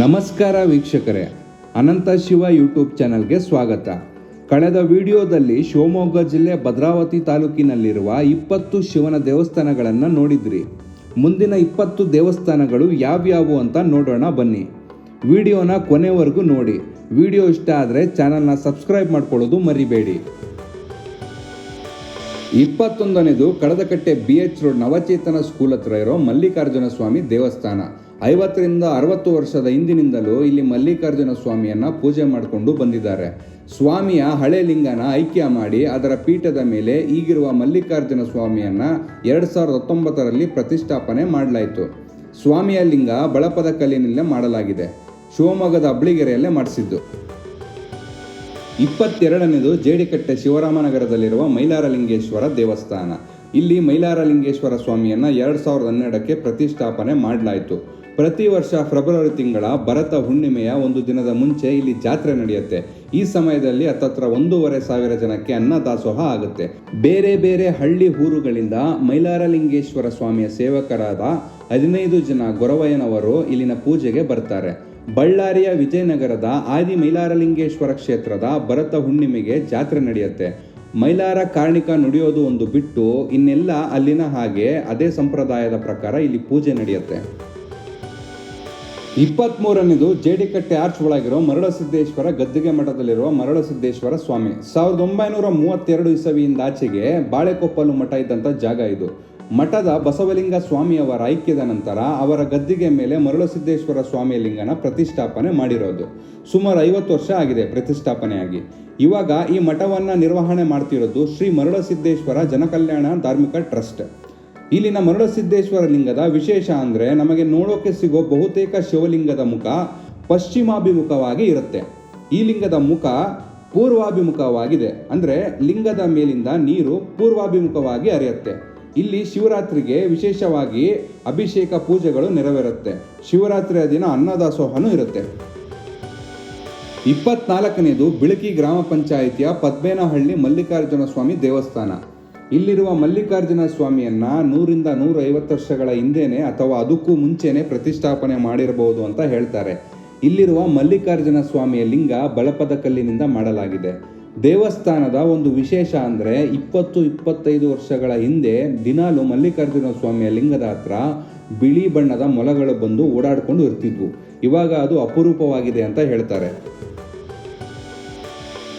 ನಮಸ್ಕಾರ ವೀಕ್ಷಕರೇ, ಅನಂತ ಶಿವ ಯೂಟ್ಯೂಬ್ ಚಾನಲ್ಗೆ ಸ್ವಾಗತ. ಕಳೆದ ವಿಡಿಯೋದಲ್ಲಿ ಶಿವಮೊಗ್ಗ ಜಿಲ್ಲೆ ಭದ್ರಾವತಿ ತಾಲೂಕಿನಲ್ಲಿರುವ ಇಪ್ಪತ್ತು ಶಿವನ ದೇವಸ್ಥಾನಗಳನ್ನು ನೋಡಿದ್ರಿ. ಮುಂದಿನ ಇಪ್ಪತ್ತು ದೇವಸ್ಥಾನಗಳು ಯಾವ್ಯಾವು ಅಂತ ನೋಡೋಣ ಬನ್ನಿ. ವಿಡಿಯೋನ ಕೊನೆವರೆಗೂ ನೋಡಿ. ವಿಡಿಯೋ ಇಷ್ಟ ಆದರೆ ಚಾನಲ್ನ ಸಬ್ಸ್ಕ್ರೈಬ್ ಮಾಡ್ಕೊಳ್ಳೋದು ಮರಿಬೇಡಿ. ಇಪ್ಪತ್ತೊಂದನೇದು Kadadakatte B H road Navachetana school ಹತ್ರ ಇರೋ ಮಲ್ಲಿಕಾರ್ಜುನ ಸ್ವಾಮಿ ದೇವಸ್ಥಾನ. ಐವತ್ತರಿಂದ ಅರವತ್ತು ವರ್ಷದ ಹಿಂದಿನಿಂದಲೂ ಇಲ್ಲಿ ಮಲ್ಲಿಕಾರ್ಜುನ ಸ್ವಾಮಿಯನ್ನ ಪೂಜೆ ಮಾಡಿಕೊಂಡು ಬಂದಿದ್ದಾರೆ. ಸ್ವಾಮಿಯ ಹಳೆ ಲಿಂಗನ ಐಕ್ಯ ಮಾಡಿ ಅದರ ಪೀಠದ ಮೇಲೆ ಈಗಿರುವ ಮಲ್ಲಿಕಾರ್ಜುನ ಸ್ವಾಮಿಯನ್ನ ಎರಡು ಸಾವಿರದ ಹತ್ತೊಂಬತ್ತರಲ್ಲಿ ಪ್ರತಿಷ್ಠಾಪನೆ ಮಾಡಲಾಯಿತು. ಸ್ವಾಮಿಯ ಲಿಂಗ ಬಳಪದ ಕಲ್ಲಿನಲ್ಲೇ ಮಾಡಲಾಗಿದೆ. ಶಿವಮೊಗ್ಗದ ಅಬ್ಳಿಗೆರೆಯಲ್ಲೇ ಮಾಡಿಸಿದ್ದು. ಇಪ್ಪತ್ತೆರಡನೇದು ಜೇಡಿಕಟ್ಟೆ ಶಿವರಾಮನಗರದಲ್ಲಿರುವ ಮೈಲಾರಲಿಂಗೇಶ್ವರ ದೇವಸ್ಥಾನ. ಇಲ್ಲಿ ಮೈಲಾರಲಿಂಗೇಶ್ವರ ಸ್ವಾಮಿಯನ್ನ ಎರಡ್ ಸಾವಿರದ ಹನ್ನೆರಡಕ್ಕೆ ಪ್ರತಿಷ್ಠಾಪನೆ ಮಾಡಲಾಯಿತು. ಪ್ರತಿ ವರ್ಷ ಫೆಬ್ರವರಿ ತಿಂಗಳ ಭರತ ಹುಣ್ಣಿಮೆಯ ಒಂದು ದಿನದ ಮುಂಚೆ ಇಲ್ಲಿ ಜಾತ್ರೆ ನಡೆಯುತ್ತೆ. ಈ ಸಮಯದಲ್ಲಿ ಹತ್ತತ್ರ ಒಂದೂವರೆ ಸಾವಿರ ಜನಕ್ಕೆ ಅನ್ನದಾಸೋಹ ಆಗುತ್ತೆ. ಬೇರೆ ಬೇರೆ ಹಳ್ಳಿ ಊರುಗಳಿಂದ ಮೈಲಾರಲಿಂಗೇಶ್ವರ ಸ್ವಾಮಿಯ ಸೇವಕರಾದ ಹದಿನೈದು ಜನ ಗೊರವಯ್ಯನವರು ಇಲ್ಲಿನ ಪೂಜೆಗೆ ಬರ್ತಾರೆ. ಬಳ್ಳಾರಿಯ ವಿಜಯನಗರದ ಆದಿ ಮೈಲಾರಲಿಂಗೇಶ್ವರ ಕ್ಷೇತ್ರದ ಭರತ ಹುಣ್ಣಿಮೆಗೆ ಜಾತ್ರೆ ನಡೆಯುತ್ತೆ. ಮೈಲಾರ ಕಾರ್ಣಿಕ ನುಡಿಯೋದು ಒಂದು ಬಿಟ್ಟು ಇನ್ನೆಲ್ಲ ಅಲ್ಲಿನ ಹಾಗೆ ಅದೇ ಸಂಪ್ರದಾಯದ ಪ್ರಕಾರ ಇಲ್ಲಿ ಪೂಜೆ ನಡೆಯುತ್ತೆ. ಇಪ್ಪತ್ಮೂರನೇದು ಜೇಡಿಕಟ್ಟೆ ಆರ್ಚ್ ಒಳಗಿರೋ ಮರಳಸಿದ್ದೇಶ್ವರ ಗದ್ದಿಗೆ ಮಠದಲ್ಲಿರುವ ಮರಳಸಿದ್ದೇಶ್ವರ ಸ್ವಾಮಿ. ಸಾವಿರದ ಒಂಬೈನೂರ ಮೂವತ್ತೆರಡು ಇಸವಿಯಿಂದ ಆಚೆಗೆ ಬಾಳೆಕೊಪ್ಪಲು ಮಠ ಇದ್ದಂಥ ಜಾಗ ಇದು. ಮಠದ ಬಸವಲಿಂಗ ಸ್ವಾಮಿಯವರ ಐಕ್ಯದ ನಂತರ ಅವರ ಗದ್ದಿಗೆ ಮೇಲೆ ಮರಳಸಿದ್ದೇಶ್ವರ ಸ್ವಾಮಿಯ ಲಿಂಗನ ಪ್ರತಿಷ್ಠಾಪನೆ ಮಾಡಿರೋದು. ಸುಮಾರು ಐವತ್ತು ವರ್ಷ ಆಗಿದೆ ಪ್ರತಿಷ್ಠಾಪನೆಯಾಗಿ. ಇವಾಗ ಈ ಮಠವನ್ನು ನಿರ್ವಹಣೆ ಮಾಡ್ತಿರೋದು ಶ್ರೀ ಮರಳಸಿದ್ದೇಶ್ವರ ಜನಕಲ್ಯಾಣ ಧಾರ್ಮಿಕ ಟ್ರಸ್ಟ್. ಇಲ್ಲಿನ ಮರುಳಸಿದ್ದೇಶ್ವರ ಲಿಂಗದ ವಿಶೇಷ ಅಂದರೆ ನಮಗೆ ನೋಡೋಕೆ ಸಿಗೋ ಬಹುತೇಕ ಶಿವಲಿಂಗದ ಮುಖ ಪಶ್ಚಿಮಾಭಿಮುಖವಾಗಿ ಇರುತ್ತೆ. ಈ ಲಿಂಗದ ಮುಖ ಪೂರ್ವಾಭಿಮುಖವಾಗಿದೆ. ಅಂದರೆ ಲಿಂಗದ ಮೇಲಿಂದ ನೀರು ಪೂರ್ವಾಭಿಮುಖವಾಗಿ ಅರಿಯುತ್ತೆ ಇಲ್ಲಿ ಶಿವರಾತ್ರಿಗೆ ವಿಶೇಷವಾಗಿ ಅಭಿಷೇಕ ಪೂಜೆಗಳು ನೆರವೇರುತ್ತೆ. ಶಿವರಾತ್ರಿಯ ದಿನ ಅನ್ನದಾಸೋಹನೂ ಇರುತ್ತೆ. ಇಪ್ಪತ್ನಾಲ್ಕನೇದು ಬಿಳಕಿ ಗ್ರಾಮ ಪಂಚಾಯಿತಿಯ ಪದ್ಮೇನಹಳ್ಳಿ ಮಲ್ಲಿಕಾರ್ಜುನ ಸ್ವಾಮಿ ದೇವಸ್ಥಾನ. ಇಲ್ಲಿರುವ ಮಲ್ಲಿಕಾರ್ಜುನ ಸ್ವಾಮಿಯನ್ನ ನೂರಿಂದ ನೂರೈವತ್ತು ವರ್ಷಗಳ ಹಿಂದೆಯೇ ಅಥವಾ ಅದಕ್ಕೂ ಮುಂಚೆನೆ ಪ್ರತಿಷ್ಠಾಪನೆ ಮಾಡಿರಬಹುದು ಅಂತ ಹೇಳ್ತಾರೆ. ಇಲ್ಲಿರುವ ಮಲ್ಲಿಕಾರ್ಜುನ ಸ್ವಾಮಿಯ ಲಿಂಗ ಬಳಪದ ಕಲ್ಲಿನಿಂದ ಮಾಡಲಾಗಿದೆ. ದೇವಸ್ಥಾನದ ಒಂದು ವಿಶೇಷ ಅಂದರೆ ಇಪ್ಪತ್ತು ಇಪ್ಪತ್ತೈದು ವರ್ಷಗಳ ಹಿಂದೆ ದಿನಾಲು ಮಲ್ಲಿಕಾರ್ಜುನ ಸ್ವಾಮಿಯ ಲಿಂಗದ ಹತ್ರ ಬಿಳಿ ಬಣ್ಣದ ಮೊಲಗಳು ಬಂದು ಓಡಾಡ್ಕೊಂಡು ಇರ್ತಿದ್ವು. ಇವಾಗ ಅದು ಅಪರೂಪವಾಗಿದೆ ಅಂತ ಹೇಳ್ತಾರೆ.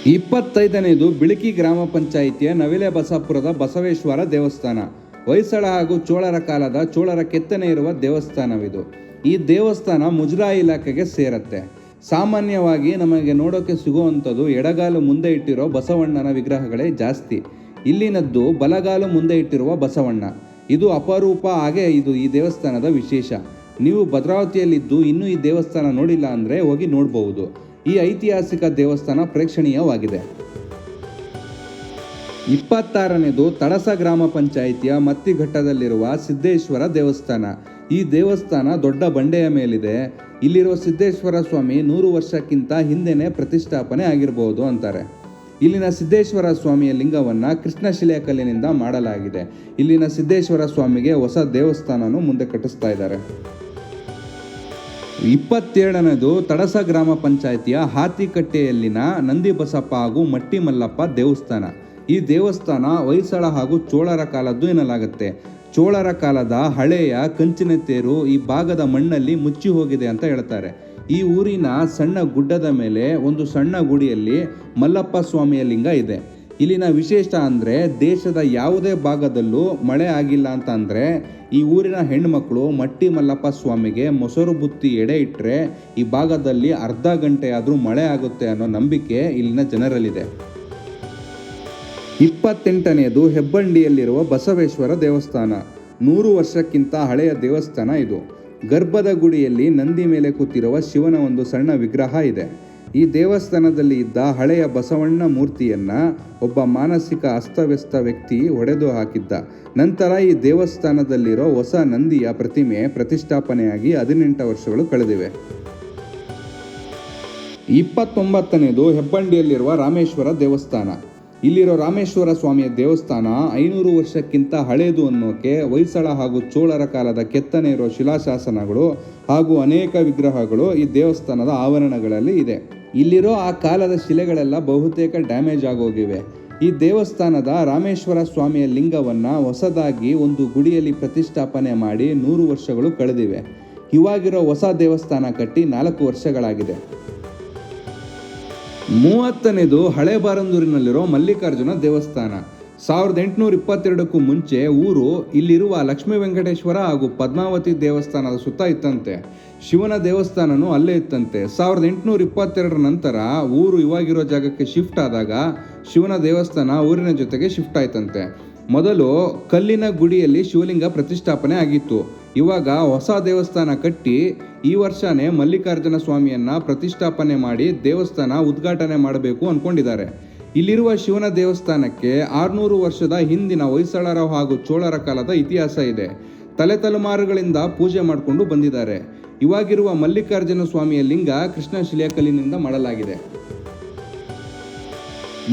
ಇಪ್ಪತ್ತೈದನೇದು ಬಿಳಕಿ ಗ್ರಾಮ ಪಂಚಾಯಿತಿಯ ನವಿಲೆ ಬಸಾಪುರದ ಬಸವೇಶ್ವರ ದೇವಸ್ಥಾನ. ಹೊಯ್ಸಳ ಹಾಗೂ ಚೋಳರ ಕಾಲದ ಚೋಳರ ಕೆತ್ತನೆ ಇರುವ ದೇವಸ್ಥಾನವಿದು. ಈ ದೇವಸ್ಥಾನ ಮುಜರಾಯಿ ಇಲಾಖೆಗೆ ಸೇರತ್ತೆ. ಸಾಮಾನ್ಯವಾಗಿ ನಮಗೆ ನೋಡೋಕೆ ಸಿಗುವಂಥದ್ದು ಎಡಗಾಲು ಮುಂದೆ ಇಟ್ಟಿರೋ ಬಸವಣ್ಣನ ವಿಗ್ರಹಗಳೇ ಜಾಸ್ತಿ. ಇಲ್ಲಿನದ್ದು ಬಲಗಾಲು ಮುಂದೆ ಇಟ್ಟಿರುವ ಬಸವಣ್ಣ. ಇದು ಅಪರೂಪ, ಹಾಗೆ ಇದು ಈ ದೇವಸ್ಥಾನದ ವಿಶೇಷ. ನೀವು ಭದ್ರಾವತಿಯಲ್ಲಿದ್ದು ಇನ್ನೂ ಈ ದೇವಸ್ಥಾನ ನೋಡಿಲ್ಲ ಅಂದರೆ ಹೋಗಿ ನೋಡಬಹುದು ಈ ಐತಿಹಾಸಿಕ ದೇವಸ್ಥಾನ ಪ್ರೇಕ್ಷಣೀಯವಾಗಿದೆ. ಇಪ್ಪತ್ತಾರನೇದು ತಡಸ ಗ್ರಾಮ ಪಂಚಾಯಿತಿಯ ಮತ್ತಿಘಟ್ಟದಲ್ಲಿರುವ ಸಿದ್ದೇಶ್ವರ ದೇವಸ್ಥಾನ. ಈ ದೇವಸ್ಥಾನ ದೊಡ್ಡ ಬಂಡೆಯ ಮೇಲಿದೆ. ಇಲ್ಲಿರುವ ಸಿದ್ದೇಶ್ವರ ಸ್ವಾಮಿ ನೂರು ವರ್ಷಕ್ಕಿಂತ ಹಿಂದೆನೇ ಪ್ರತಿಷ್ಠಾಪನೆ ಆಗಿರಬಹುದು ಅಂತಾರೆ. ಇಲ್ಲಿನ ಸಿದ್ದೇಶ್ವರ ಸ್ವಾಮಿಯ ಲಿಂಗವನ್ನು ಕೃಷ್ಣಶಿಲೆಯ ಕಲ್ಲಿನಿಂದ ಮಾಡಲಾಗಿದೆ. ಇಲ್ಲಿನ ಸಿದ್ದೇಶ್ವರ ಸ್ವಾಮಿಗೆ ಹೊಸ ದೇವಸ್ಥಾನನೂ ಮುಂದೆ ಕಟ್ಟಿಸ್ತಾ ಇದ್ದಾರೆ. ಇಪ್ಪತ್ತೇಳನೇದು ತಡಸ ಗ್ರಾಮ ಪಂಚಾಯಿತಿಯ ಹಾತಿಕಟ್ಟೆಯಲ್ಲಿನ ನಂದಿ ಬಸಪ್ಪ ಹಾಗೂ ಮಟ್ಟಿ ಮಲ್ಲಪ್ಪ ದೇವಸ್ಥಾನ. ಈ ದೇವಸ್ಥಾನ ಹೊಯ್ಸಳ ಹಾಗೂ ಚೋಳರ ಕಾಲದ್ದು ಎನ್ನಲಾಗುತ್ತೆ. ಚೋಳರ ಕಾಲದ ಹಳೆಯ ಕಂಚಿನ ತೇರು ಈ ಭಾಗದ ಮಣ್ಣಲ್ಲಿ ಮುಚ್ಚಿ ಹೋಗಿದೆ ಅಂತ ಹೇಳ್ತಾರೆ. ಈ ಊರಿನ ಸಣ್ಣ ಗುಡ್ಡದ ಮೇಲೆ ಒಂದು ಸಣ್ಣ ಗುಡಿಯಲ್ಲಿ ಮಲ್ಲಪ್ಪ ಸ್ವಾಮಿಯ ಲಿಂಗ ಇದೆ. ಇಲ್ಲಿನ ವಿಶೇಷ ಅಂದರೆ ದೇಶದ ಯಾವುದೇ ಭಾಗದಲ್ಲೂ ಮಳೆ ಆಗಿಲ್ಲ ಅಂತ ಅಂದರೆ ಈ ಊರಿನ ಹೆಣ್ಮಕ್ಳು ಮಟ್ಟಿ ಮಲ್ಲಪ್ಪ ಸ್ವಾಮಿಗೆ ಮೊಸರು ಬುತ್ತಿ ಎಡೆ ಇಟ್ಟರೆ ಈ ಭಾಗದಲ್ಲಿ ಅರ್ಧ ಗಂಟೆಯಾದರೂ ಮಳೆ ಆಗುತ್ತೆ ಅನ್ನೋ ನಂಬಿಕೆ ಇಲ್ಲಿನ ಜನರಲ್ಲಿದೆ. ಇಪ್ಪತ್ತೆಂಟನೆಯದು ಹೆಬ್ಬಂಡಿಯಲ್ಲಿರುವ ಬಸವೇಶ್ವರ ದೇವಸ್ಥಾನ. ನೂರು ವರ್ಷಕ್ಕಿಂತ ಹಳೆಯ ದೇವಸ್ಥಾನ ಇದು. ಗರ್ಭದ ಗುಡಿಯಲ್ಲಿ ನಂದಿ ಮೇಲೆ ಕೂತಿರುವ ಶಿವನ ಒಂದು ಸಣ್ಣ ವಿಗ್ರಹ ಇದೆ. ಈ ದೇವಸ್ಥಾನದಲ್ಲಿ ಇದ್ದ ಹಳೆಯ ಬಸವಣ್ಣ ಮೂರ್ತಿಯನ್ನ ಒಬ್ಬ ಮಾನಸಿಕ ಅಸ್ತವ್ಯಸ್ತ ವ್ಯಕ್ತಿ ಒಡೆದು ಹಾಕಿದ್ದ. ನಂತರ ಈ ದೇವಸ್ಥಾನದಲ್ಲಿರೋ ಹೊಸ ನಂದಿಯ ಪ್ರತಿಮೆ ಪ್ರತಿಷ್ಠಾಪನೆಯಾಗಿ ಹದಿನೆಂಟು ವರ್ಷಗಳು ಕಳೆದಿವೆ. ಇಪ್ಪತ್ತೊಂಬತ್ತನೇದು ಹೆಬ್ಬಂಡಿಯಲ್ಲಿರುವ ರಾಮೇಶ್ವರ ದೇವಸ್ಥಾನ. ಇಲ್ಲಿರೋ ರಾಮೇಶ್ವರ ಸ್ವಾಮಿಯ ದೇವಸ್ಥಾನ ಐನೂರು ವರ್ಷಕ್ಕಿಂತ ಹಳೆಯದು ಅನ್ನೋಕೆ ಹೊಯ್ಸಳ ಹಾಗೂ ಚೋಳರ ಕಾಲದ ಕೆತ್ತನೆ ಇರೋ ಶಿಲಾಶಾಸನಗಳು ಹಾಗೂ ಅನೇಕ ವಿಗ್ರಹಗಳು ಈ ದೇವಸ್ಥಾನದ ಆವರಣಗಳಲ್ಲಿ ಇದೆ. ಇಲ್ಲಿರೋ ಆ ಕಾಲದ ಶಿಲೆಗಳೆಲ್ಲ ಬಹುತೇಕ ಡ್ಯಾಮೇಜ್ ಆಗೋಗಿವೆ. ಈ ದೇವಸ್ಥಾನದ ರಾಮೇಶ್ವರ ಸ್ವಾಮಿಯ ಲಿಂಗವನ್ನು ಹೊಸದಾಗಿ ಒಂದು ಗುಡಿಯಲ್ಲಿ ಪ್ರತಿಷ್ಠಾಪನೆ ಮಾಡಿ ನೂರು ವರ್ಷಗಳು ಕಳೆದಿವೆ. ಇವಾಗಿರೋ ಹೊಸ ದೇವಸ್ಥಾನ ಕಟ್ಟಿ ನಾಲ್ಕು ವರ್ಷಗಳಾಗಿದೆ. ಮೂವತ್ತನೇದು ಹಳೆ ಬಾರಂದೂರಿನಲ್ಲಿರೋ ಮಲ್ಲಿಕಾರ್ಜುನ ದೇವಸ್ಥಾನ. ಸಾವಿರದ ಎಂಟುನೂರ ಇಪ್ಪತ್ತೆರಡಕ್ಕೂ ಮುಂಚೆ ಊರು ಇಲ್ಲಿರುವ ಲಕ್ಷ್ಮೀ ವೆಂಕಟೇಶ್ವರ ಹಾಗೂ ಪದ್ಮಾವತಿ ದೇವಸ್ಥಾನದ ಸುತ್ತ ಇತ್ತಂತೆ. ಶಿವನ ದೇವಸ್ಥಾನನೂ ಅಲ್ಲೇ ಇತ್ತಂತೆ. ಸಾವಿರದ ಎಂಟುನೂರ ಇಪ್ಪತ್ತೆರಡರ ನಂತರ ಊರು ಇವಾಗಿರೋ ಜಾಗಕ್ಕೆ ಶಿಫ್ಟ್ ಆದಾಗ ಶಿವನ ದೇವಸ್ಥಾನ ಊರಿನ ಜೊತೆಗೆ ಶಿಫ್ಟ್ ಆಯ್ತಂತೆ. ಮೊದಲು ಕಲ್ಲಿನ ಗುಡಿಯಲ್ಲಿ ಶಿವಲಿಂಗ ಪ್ರತಿಷ್ಠಾಪನೆ ಆಗಿತ್ತು. ಇವಾಗ ಹೊಸ ದೇವಸ್ಥಾನ ಕಟ್ಟಿ ಈ ವರ್ಷನೇ ಮಲ್ಲಿಕಾರ್ಜುನ ಸ್ವಾಮಿಯನ್ನ ಪ್ರತಿಷ್ಠಾಪನೆ ಮಾಡಿ ದೇವಸ್ಥಾನ ಉದ್ಘಾಟನೆ ಮಾಡಬೇಕು ಅನ್ಕೊಂಡಿದ್ದಾರೆ. ಇಲ್ಲಿರುವ ಶಿವನ ದೇವಸ್ಥಾನಕ್ಕೆ ಆರ್ನೂರು ವರ್ಷದ ಹಿಂದಿನ ಹೊಯ್ಸಳರ ಹಾಗೂ ಚೋಳರ ಕಾಲದ ಇತಿಹಾಸ ಇದೆ. ತಲೆ ತಲೆಮಾರುಗಳಿಂದ ಪೂಜೆ ಮಾಡಿಕೊಂಡು ಬಂದಿದ್ದಾರೆ. ಇವಾಗಿರುವ ಮಲ್ಲಿಕಾರ್ಜುನ ಸ್ವಾಮಿಯ ಲಿಂಗ ಕೃಷ್ಣ ಶಿಲೆಕಲ್ಲಿನಿಂದ ಮಾಡಲಾಗಿದೆ.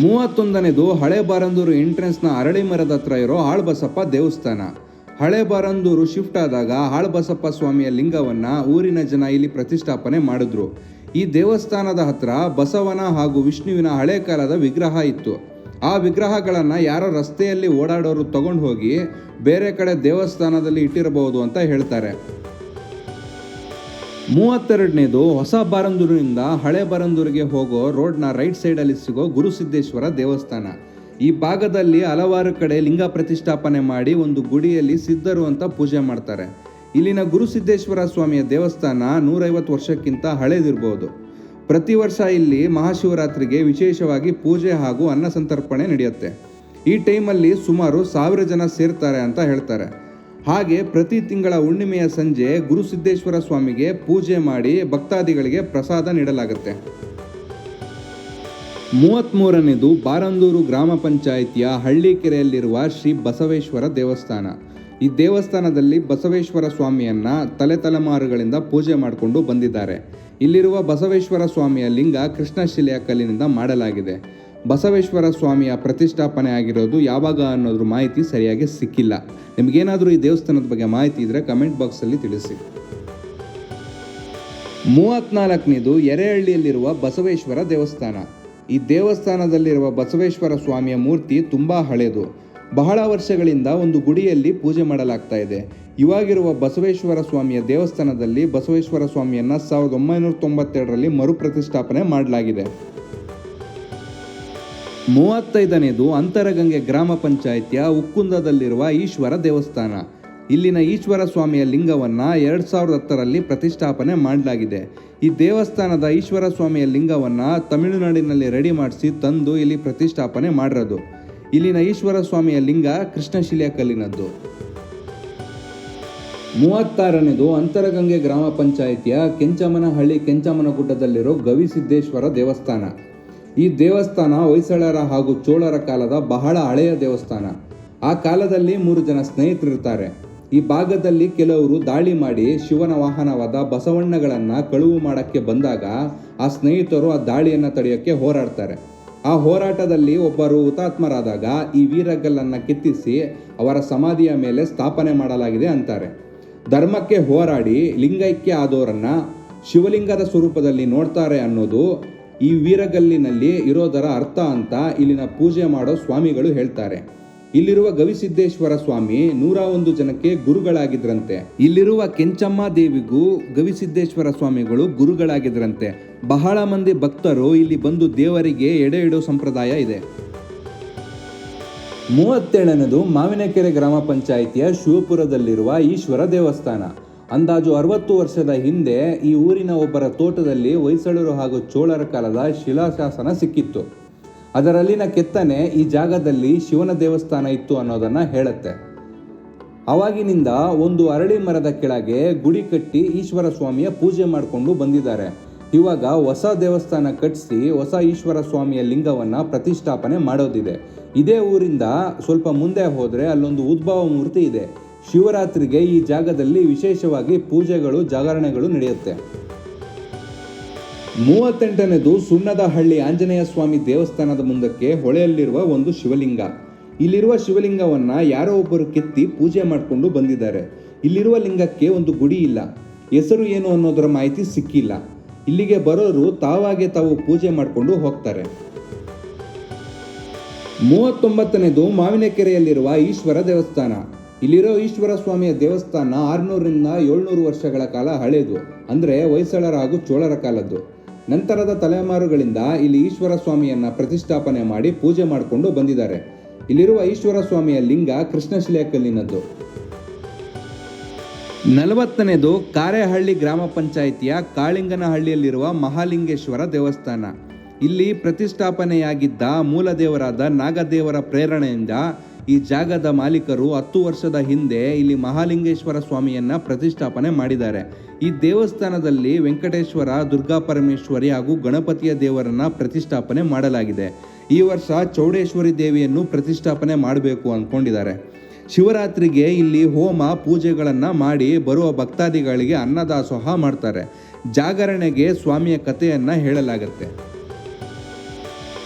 ಮೂವತ್ತೊಂದನೇದು ಹಳೆ ಬಾರಂದೂರು ಎಂಟ್ರೆನ್ಸ್ನ ಅರಳಿ ಮರದ ಹತ್ರ ಇರೋ ಆಳ್ಬಸಪ್ಪ ದೇವಸ್ಥಾನ. ಹಳೆ ಬಾರಂದೂರು ಶಿಫ್ಟ್ ಆದಾಗ ಆಳ್ಬಸಪ್ಪ ಸ್ವಾಮಿಯ ಲಿಂಗವನ್ನ ಊರಿನ ಜನ ಇಲ್ಲಿ ಪ್ರತಿಷ್ಠಾಪನೆ ಮಾಡಿದ್ರು. ಈ ದೇವಸ್ಥಾನದ ಹತ್ರ ಬಸವನ ಹಾಗೂ ವಿಷ್ಣುವಿನ ಹಳೆ ಕಾಲದ ವಿಗ್ರಹ ಇತ್ತು. ಆ ವಿಗ್ರಹಗಳನ್ನು ಯಾರೋ ರಸ್ತೆಯಲ್ಲಿ ಓಡಾಡೋರು ತಗೊಂಡು ಹೋಗಿ ಬೇರೆ ಕಡೆ ದೇವಸ್ಥಾನದಲ್ಲಿ ಇಟ್ಟಿರಬಹುದು ಅಂತ ಹೇಳ್ತಾರೆ. ಮೂವತ್ತೆರಡನೇದು ಹೊಸ ಬಾರಂದೂರಿನಿಂದ ಹಳೆ ಬಾರಂದೂರಿಗೆ ಹೋಗೋ ರೋಡ್ನ ರೈಟ್ ಸೈಡಲ್ಲಿ ಸಿಗೋ ಗುರುಸಿದ್ದೇಶ್ವರ ದೇವಸ್ಥಾನ. ಈ ಭಾಗದಲ್ಲಿ ಹಲವಾರು ಕಡೆ ಲಿಂಗ ಪ್ರತಿಷ್ಠಾಪನೆ ಮಾಡಿ ಒಂದು ಗುಡಿಯಲ್ಲಿ ಸಿದ್ಧರು ಅಂತ ಪೂಜೆ ಮಾಡ್ತಾರೆ. ಇಲ್ಲಿನ ಗುರುಸಿದ್ದೇಶ್ವರ ಸ್ವಾಮಿಯ ದೇವಸ್ಥಾನ ನೂರೈವತ್ತು ವರ್ಷಕ್ಕಿಂತ ಹಳೇದಿರ್ಬೋದು. ಪ್ರತಿ ವರ್ಷ ಇಲ್ಲಿ ಮಹಾಶಿವರಾತ್ರಿಗೆ ವಿಶೇಷವಾಗಿ ಪೂಜೆ ಹಾಗೂ ಅನ್ನ ಸಂತರ್ಪಣೆ ನಡೆಯುತ್ತೆ. ಈ ಟೈಮಲ್ಲಿ ಸುಮಾರು ಸಾವಿರ ಜನ ಸೇರ್ತಾರೆ ಅಂತ ಹೇಳ್ತಾರೆ. ಹಾಗೆ ಪ್ರತಿ ತಿಂಗಳ ಹುಣ್ಣಿಮೆಯ ಸಂಜೆ ಗುರುಸಿದ್ದೇಶ್ವರ ಸ್ವಾಮಿಗೆ ಪೂಜೆ ಮಾಡಿ ಭಕ್ತಾದಿಗಳಿಗೆ ಪ್ರಸಾದ ನೀಡಲಾಗುತ್ತೆ. ಮೂವತ್ತ್ಮೂರನೇದು ಬಾರಂದೂರು ಗ್ರಾಮ ಪಂಚಾಯಿತಿಯ ಹಳ್ಳಿಕೆರೆಯಲ್ಲಿರುವ ಶ್ರೀ ಬಸವೇಶ್ವರ ದೇವಸ್ಥಾನ. ಈ ದೇವಸ್ಥಾನದಲ್ಲಿ ಬಸವೇಶ್ವರ ಸ್ವಾಮಿಯನ್ನ ತಲೆ ತಲೆಮಾರುಗಳಿಂದ ಪೂಜೆ ಮಾಡಿಕೊಂಡು ಬಂದಿದ್ದಾರೆ. ಇಲ್ಲಿರುವ ಬಸವೇಶ್ವರ ಸ್ವಾಮಿಯ ಲಿಂಗ ಕೃಷ್ಣಶಿಲೆಯ ಕಲ್ಲಿನಿಂದ ಮಾಡಲಾಗಿದೆ. ಬಸವೇಶ್ವರ ಸ್ವಾಮಿಯ ಪ್ರತಿಷ್ಠಾಪನೆ ಆಗಿರೋದು ಯಾವಾಗ ಅನ್ನೋದ್ರ ಮಾಹಿತಿ ಸರಿಯಾಗಿ ಸಿಕ್ಕಿಲ್ಲ. ನಿಮಗೇನಾದರೂ ಈ ದೇವಸ್ಥಾನದ ಬಗ್ಗೆ ಮಾಹಿತಿ ಇದ್ದರೆ ಕಮೆಂಟ್ ಬಾಕ್ಸಲ್ಲಿ ತಿಳಿಸಿ. ಮೂವತ್ನಾಲ್ಕನೇದು ಎರೆಹಳ್ಳಿಯಲ್ಲಿರುವ ಬಸವೇಶ್ವರ ದೇವಸ್ಥಾನ. ಈ ದೇವಸ್ಥಾನದಲ್ಲಿರುವ ಬಸವೇಶ್ವರ ಸ್ವಾಮಿಯ ಮೂರ್ತಿ ತುಂಬ ಹಳೆಯದು ಬಹಳ ವರ್ಷಗಳಿಂದ ಒಂದು ಗುಡಿಯಲ್ಲಿ ಪೂಜೆ ಮಾಡಲಾಗ್ತಾ ಇದೆ. ಇವಾಗಿರುವ ಬಸವೇಶ್ವರ ಸ್ವಾಮಿಯ ದೇವಸ್ಥಾನದಲ್ಲಿ ಬಸವೇಶ್ವರ ಸ್ವಾಮಿಯನ್ನು ಸಾವಿರದ ಒಂಬೈನೂರ ತೊಂಬತ್ತೆರಡರಲ್ಲಿ ಮರುಪ್ರತಿಷ್ಠಾಪನೆ ಮಾಡಲಾಗಿದೆ. ಮೂವತ್ತೈದನೇದು ಅಂತರಗಂಗೆ ಗ್ರಾಮ ಪಂಚಾಯಿತಿಯ ಉಕ್ಕುಂದದಲ್ಲಿರುವ ಈಶ್ವರ ದೇವಸ್ಥಾನ. ಇಲ್ಲಿನ ಈಶ್ವರ ಸ್ವಾಮಿಯ ಲಿಂಗವನ್ನ ಎರಡು ಸಾವಿರದ ಹತ್ತರಲ್ಲಿ ಪ್ರತಿಷ್ಠಾಪನೆ ಮಾಡಲಾಗಿದೆ. ಈ ದೇವಸ್ಥಾನದ ಈಶ್ವರ ಸ್ವಾಮಿಯ ಲಿಂಗವನ್ನ ತಮಿಳುನಾಡಿನಲ್ಲಿ ರೆಡಿ ಮಾಡಿಸಿ ತಂದು ಇಲ್ಲಿ ಪ್ರತಿಷ್ಠಾಪನೆ ಮಾಡಿರೋದು. ಇಲ್ಲಿನ ಈಶ್ವರ ಸ್ವಾಮಿಯ ಲಿಂಗ ಕೃಷ್ಣಶಿಲೆಯ ಕಲ್ಲಿನದ್ದು. ಮೂವತ್ತಾರನೇದು ಅಂತರಗಂಗೆ ಗ್ರಾಮ ಪಂಚಾಯಿತಿಯ ಕೆಂಚಮನಹಳ್ಳಿ ಕೆಂಚಮನ ಗುಡ್ಡದಲ್ಲಿರೋ ಗವಿಸಿದ್ದೇಶ್ವರ ದೇವಸ್ಥಾನ. ಈ ದೇವಸ್ಥಾನ ಹೊಯ್ಸಳರ ಹಾಗೂ ಚೋಳರ ಕಾಲದ ಬಹಳ ಹಳೆಯ ದೇವಸ್ಥಾನ. ಆ ಕಾಲದಲ್ಲಿ ಮೂರು ಜನ ಸ್ನೇಹಿತರಿರ್ತಾರೆ. ಈ ಭಾಗದಲ್ಲಿ ಕೆಲವರು ದಾಳಿ ಮಾಡಿ ಶಿವನ ವಾಹನವಾದ ಬಸವಣ್ಣಗಳನ್ನು ಕಳುವು ಮಾಡೋಕ್ಕೆ ಬಂದಾಗ ಆ ಸ್ನೇಹಿತರು ಆ ದಾಳಿಯನ್ನು ತಡೆಯೋಕ್ಕೆ ಹೋರಾಡ್ತಾರೆ. ಆ ಹೋರಾಟದಲ್ಲಿ ಒಬ್ಬರು ಹುತಾತ್ಮರಾದಾಗ ಈ ವೀರಗಲ್ಲನ್ನು ಕೆತ್ತಿಸಿ ಅವರ ಸಮಾಧಿಯ ಮೇಲೆ ಸ್ಥಾಪನೆ ಮಾಡಲಾಗಿದೆ ಅಂತಾರೆ. ಧರ್ಮಕ್ಕೆ ಹೋರಾಡಿ ಲಿಂಗೈಕ್ಯ ಆದವರನ್ನ ಶಿವಲಿಂಗದ ಸ್ವರೂಪದಲ್ಲಿ ನೋಡ್ತಾರೆ ಅನ್ನೋದು ಈ ವೀರಗಲ್ಲಿನಲ್ಲಿ ಇರೋದರ ಅರ್ಥ ಅಂತ ಇಲ್ಲಿನ ಪೂಜೆ ಮಾಡೋ ಸ್ವಾಮಿಗಳು ಹೇಳ್ತಾರೆ. ಇಲ್ಲಿರುವ ಗವಿಸಿದ್ದೇಶ್ವರ ಸ್ವಾಮಿ ನೂರ ಒಂದು ಜನಕ್ಕೆ ಗುರುಗಳಾಗಿದ್ರಂತೆ. ಇಲ್ಲಿರುವ ಕೆಂಚಮ್ಮ ದೇವಿಗೂ ಗವಿಸಿದ್ದೇಶ್ವರ ಸ್ವಾಮಿಗಳು ಗುರುಗಳಾಗಿದ್ರಂತೆ. ಬಹಳ ಮಂದಿ ಭಕ್ತರು ಇಲ್ಲಿ ಬಂದು ದೇವರಿಗೆ ಎಡೆ ಇಡೋ ಸಂಪ್ರದಾಯ ಇದೆ. ಮೂವತ್ತೇಳನೇದು ಮಾವಿನಕೆರೆ ಗ್ರಾಮ ಪಂಚಾಯಿತಿಯ ಶಿವಪುರದಲ್ಲಿರುವ ಈಶ್ವರ ದೇವಸ್ಥಾನ. ಅಂದಾಜು ಅರವತ್ತು ವರ್ಷದ ಹಿಂದೆ ಈ ಊರಿನ ಒಬ್ಬರ ತೋಟದಲ್ಲಿ ಹೊಯ್ಸಳರು ಹಾಗೂ ಚೋಳರ ಕಾಲದ ಶಿಲಾಶಾಸನ ಸಿಕ್ಕಿತ್ತು. ಅದರಲ್ಲಿನ ಕೆತ್ತನೆ ಈ ಜಾಗದಲ್ಲಿ ಶಿವನ ದೇವಸ್ಥಾನ ಇತ್ತು ಅನ್ನೋದನ್ನ ಹೇಳುತ್ತೆ. ಅವಾಗಿನಿಂದ ಒಂದು ಅರಳಿ ಮರದ ಕೆಳಗೆ ಗುಡಿ ಕಟ್ಟಿ ಈಶ್ವರ ಸ್ವಾಮಿಯ ಪೂಜೆ ಮಾಡಿಕೊಂಡು ಬಂದಿದ್ದಾರೆ. ಇವಾಗ ಹೊಸ ದೇವಸ್ಥಾನ ಕಟ್ಟಿಸಿ ಹೊಸ ಈಶ್ವರ ಸ್ವಾಮಿಯ ಲಿಂಗವನ್ನ ಪ್ರತಿಷ್ಠಾಪನೆ ಮಾಡೋದಿದೆ. ಇದೇ ಊರಿಂದ ಸ್ವಲ್ಪ ಮುಂದೆ ಹೋದರೆ ಅಲ್ಲೊಂದು ಉದ್ಭವ ಮೂರ್ತಿ ಇದೆ. ಶಿವರಾತ್ರಿಗೆ ಈ ಜಾಗದಲ್ಲಿ ವಿಶೇಷವಾಗಿ ಪೂಜೆಗಳು, ಜಾಗರಣೆಗಳು ನಡೆಯುತ್ತೆ. ಮೂವತ್ತೆಂಟನೇದು ಸುಣ್ಣದ ಹಳ್ಳಿ ಆಂಜನೇಯ ಸ್ವಾಮಿ ದೇವಸ್ಥಾನದ ಮುಂದಕ್ಕೆ ಹೊಳೆಯಲ್ಲಿರುವ ಒಂದು ಶಿವಲಿಂಗ. ಇಲ್ಲಿರುವ ಶಿವಲಿಂಗವನ್ನ ಯಾರೋ ಒಬ್ಬರು ಕೆತ್ತಿ ಪೂಜೆ ಮಾಡಿಕೊಂಡು ಬಂದಿದ್ದಾರೆ. ಇಲ್ಲಿರುವ ಲಿಂಗಕ್ಕೆ ಒಂದು ಗುಡಿ ಇಲ್ಲ. ಹೆಸರು ಏನು ಅನ್ನೋದರ ಮಾಹಿತಿ ಸಿಕ್ಕಿಲ್ಲ. ಇಲ್ಲಿಗೆ ಬರೋರು ತಾವಾಗೆ ತಾವು ಪೂಜೆ ಮಾಡಿಕೊಂಡು ಹೋಗ್ತಾರೆ. ಮೂವತ್ತೊಂಬತ್ತನೇದು ಮಾವಿನಕೆರೆಯಲ್ಲಿರುವ ಈಶ್ವರ ದೇವಸ್ಥಾನ. ಇಲ್ಲಿರೋ ಈಶ್ವರ ಸ್ವಾಮಿಯ ದೇವಸ್ಥಾನ ಆರುನೂರರಿಂದ ಏಳ್ನೂರು ವರ್ಷಗಳ ಕಾಲ ಹಳೆಯದು ಅಂದರೆ ಹೊಯ್ಸಳರ ಹಾಗೂ ಚೋಳರ ಕಾಲದ್ದು. ನಂತರದ ತಲೆಮಾರುಗಳಿಂದ ಇಲ್ಲಿ ಈಶ್ವರ ಸ್ವಾಮಿಯನ್ನ ಪ್ರತಿಷ್ಠಾಪನೆ ಮಾಡಿ ಪೂಜೆ ಮಾಡಿಕೊಂಡು ಬಂದಿದ್ದಾರೆ. ಇಲ್ಲಿರುವ ಈಶ್ವರ ಸ್ವಾಮಿಯ ಲಿಂಗ ಕೃಷ್ಣಶಿಲೆಯ ಕಲ್ಲಿನದ್ದು ನಲವತ್ತನೇದು ಕಾರೆಹಳ್ಳಿ ಗ್ರಾಮ ಪಂಚಾಯಿತಿಯ ಕಾಳಿಂಗನಹಳ್ಳಿಯಲ್ಲಿರುವ ಮಹಾಲಿಂಗೇಶ್ವರ ದೇವಸ್ಥಾನ. ಇಲ್ಲಿ ಪ್ರತಿಷ್ಠಾಪನೆಯಾಗಿದ್ದ ಮೂಲ ದೇವರಾದ ನಾಗದೇವರ ಪ್ರೇರಣೆಯಿಂದ ಈ ಜಾಗದ ಮಾಲೀಕರು ಹತ್ತು ವರ್ಷದ ಹಿಂದೆ ಇಲ್ಲಿ ಮಹಾಲಿಂಗೇಶ್ವರ ಸ್ವಾಮಿಯನ್ನು ಪ್ರತಿಷ್ಠಾಪನೆ ಮಾಡಿದ್ದಾರೆ. ಈ ದೇವಸ್ಥಾನದಲ್ಲಿ ವೆಂಕಟೇಶ್ವರ, ದುರ್ಗಾ ಪರಮೇಶ್ವರಿ ಹಾಗೂ ಗಣಪತಿಯ ದೇವರನ್ನು ಪ್ರತಿಷ್ಠಾಪನೆ ಮಾಡಲಾಗಿದೆ. ಈ ವರ್ಷ ಚೌಡೇಶ್ವರಿ ದೇವಿಯನ್ನು ಪ್ರತಿಷ್ಠಾಪನೆ ಮಾಡಬೇಕು ಅಂದ್ಕೊಂಡಿದ್ದಾರೆ. ಶಿವರಾತ್ರಿಗೆ ಇಲ್ಲಿ ಹೋಮ ಪೂಜೆಗಳನ್ನು ಮಾಡಿ ಬರುವ ಭಕ್ತಾದಿಗಳಿಗೆ ಅನ್ನದಾಸೋಹ ಮಾಡ್ತಾರೆ. ಜಾಗರಣೆಗೆ ಸ್ವಾಮಿಯ ಕಥೆಯನ್ನು ಹೇಳಲಾಗುತ್ತೆ.